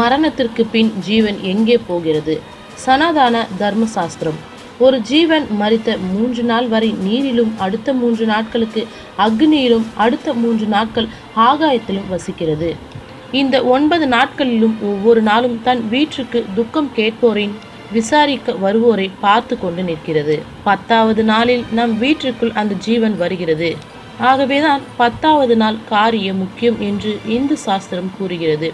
மரணத்திற்கு பின் ஜீவன் எங்கே போகிறது? சனாதன தர்மசாஸ்திரம். ஒரு ஜீவன் மறித்த மூன்று நாள் வரை நீரிலும் அடுத்த மூன்று நாட்களுக்கு அக்னியிலும் அடுத்த மூன்று நாட்கள் ஆகாயத்திலும் வசிக்கிறது. இந்த ஒன்பது நாட்களிலும் ஒவ்வொரு நாளும் தன் வீட்டிற்கு துக்கம் கேட்போரின் விசாரிக்க வருவோரை பார்த்து கொண்டு நிற்கிறது. பத்தாவது நாளில் நம் வீட்டிற்குள் அந்த ஜீவன் வருகிறது. ஆகவேதான் பத்தாவது நாள் காரியம் முக்கியம் என்று இந்து சாஸ்திரம் கூறுகிறது.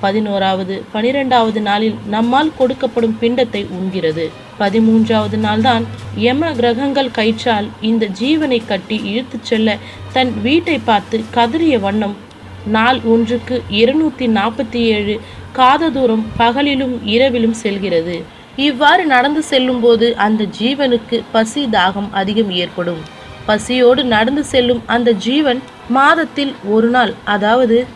பதினோராவது பனிரெண்டாவது நாளில் நம்மால் கொடுக்கப்படும் பிண்டத்தை உண்கிறது. பதிமூன்றாவது நாள்தான் யம கிரகங்கள் கயிற்றால் இந்த ஜீவனை கட்டி இழுத்துச் செல்ல தன் வீட்டை பார்த்து கதறிய வண்ணம் நாள் ஒன்றுக்கு இருநூத்தி நாற்பத்தி ஏழு காத தூரம் பகலிலும் இரவிலும் செல்கிறது. இவ்வாறு நடந்து செல்லும்போது அந்த ஜீவனுக்கு பசி தாகம் அதிகம் ஏற்படும். பசியோடு நடந்து செல்லும் அந்த ஜீவன் மாதத்தில் ஒரு நாள் அதாவது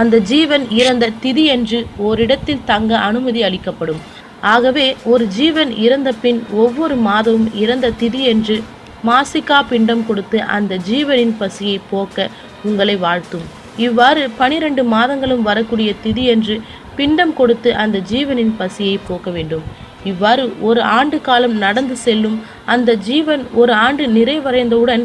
அந்த ஜீவன் இறந்த திதியன்று ஓரிடத்தில் தங்க அனுமதி அளிக்கப்படும். ஆகவே ஒரு ஜீவன் இறந்த பின் ஒவ்வொரு மாதமும் இறந்த திதியன்று மாசிகா பிண்டம் கொடுத்து அந்த ஜீவனின் பசியை போக்க உங்களை வாழ்த்தும். இவ்வாறு பனிரெண்டு மாதங்களும் வரக்கூடிய திதியன்று பிண்டம் கொடுத்து அந்த ஜீவனின் பசியை போக்க வேண்டும். இவ்வாறு ஒரு ஆண்டு காலம் நடந்து செல்லும் அந்த ஜீவன் ஒரு ஆண்டு நிறைவடைந்தவுடன்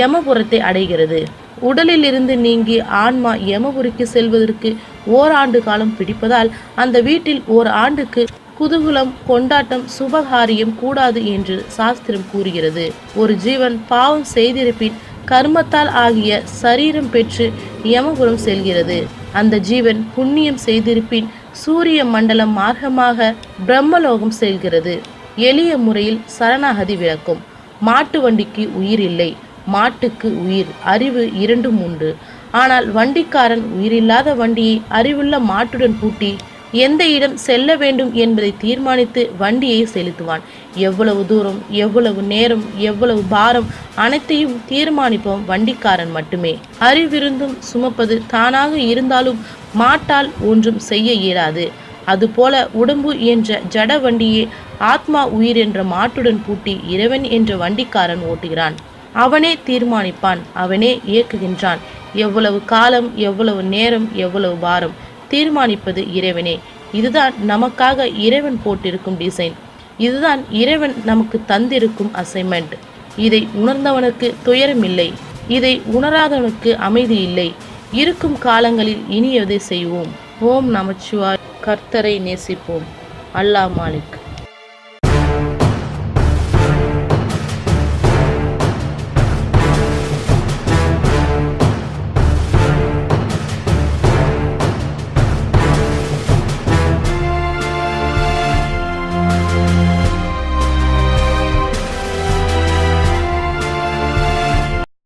யமபுரத்தை அடைகிறது. உடலில் இருந்து நீங்கி ஆன்மா யமபுரிக்கு செல்வதற்கு ஓராண்டு காலம் பிடிப்பதால் அந்த வீட்டில் ஓர் ஆண்டுக்கு குதூகுலம் கொண்டாட்டம் சுபகாரியம் கூடாது என்று சாஸ்திரம் கூறுகிறது. ஒரு ஜீவன் பாவம் செய்திருப்பின் கர்மத்தால் ஆகிய சரீரம் பெற்று யமபுரம் செல்கிறது. அந்த ஜீவன் புண்ணியம் செய்திருப்பின் சூரிய மண்டலம் மார்க்கமாக பிரம்மலோகம் செல்கிறது. எளிய முறையில் சரணாகதி விளக்கும். மாட்டு வண்டிக்கு உயிர் இல்லை. மாட்டுக்கு உயிர். அறிவு இரண்டும் உண்டு. ஆனால் வண்டிக்காரன் உயிரில்லாத வண்டியை அறிவுள்ள மாட்டுடன் பூட்டி எந்த இடம் செல்ல வேண்டும் என்பதை தீர்மானித்து வண்டியை செலுத்துவான். எவ்வளவு தூரம் எவ்வளவு நேரம் எவ்வளவு பாரம் அனைத்தையும் தீர்மானிப்போம் வண்டிக்காரன் மட்டுமே. அறிவிருந்தும் சுமப்பது தானாக இருந்தாலும் மாட்டால் ஒன்றும் செய்ய இயலாது. அதுபோல உடம்பு என்ற ஜட வண்டியே ஆத்மா உயிர் என்ற மாட்டுடன் பூட்டி இறைவன் என்ற வண்டிக்காரன் ஓட்டுகிறான். அவனே தீர்மானிப்பான் அவனே இயக்குகின்றான். எவ்வளவு காலம் எவ்வளவு நேரம் எவ்வளவு வாரம் தீர்மானிப்பது இறைவனே. இதுதான் நமக்காக இறைவன் போட்டிருக்கும் டிசைன் இதுதான் இறைவன் நமக்கு தந்திருக்கும் அசைன்மெண்ட் இதை உணர்ந்தவனுக்கு துயரம் இல்லை. இதை உணராதவனுக்கு அமைதி இல்லை. இருக்கும் காலங்களில் இனியதை செய்வோம். ஓம் நமச்சிவாய். கர்த்தரை நேசிப்போம். அல்லாஹ் மாலிக்.